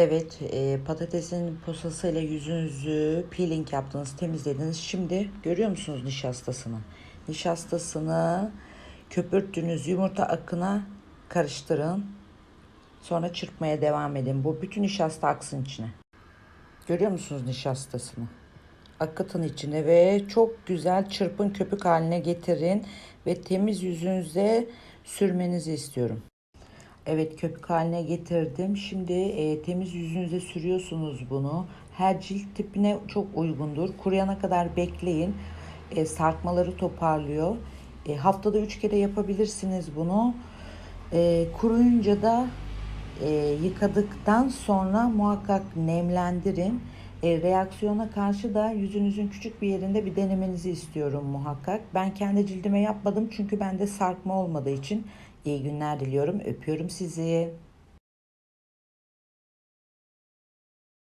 Evet, e, patatesin posasıyla yüzünüzü peeling yaptınız, temizlediniz. Şimdi görüyor musunuz nişastasını? Nişastasını köpürttüğünüz yumurta akına karıştırın. Sonra çırpmaya devam edin. Bu bütün nişasta aksın içine. Görüyor musunuz nişastasını? Akıtın içine ve çok güzel çırpın köpük haline getirin ve temiz yüzünüze sürmenizi istiyorum. Evet köpük haline getirdim. Şimdi e, temiz yüzünüze sürüyorsunuz bunu. Her cilt tipine çok uygundur. Kuruyana kadar bekleyin. E, sarkmaları toparlıyor. E, haftada 3 kere yapabilirsiniz bunu. E, kuruyunca da e, yıkadıktan sonra muhakkak nemlendirin. E, reaksiyona karşı da yüzünüzün küçük bir yerinde bir denemenizi istiyorum muhakkak. Ben kendi cildime yapmadım çünkü bende sarkma olmadığı için iyi günler diliyorum. Öpüyorum sizi.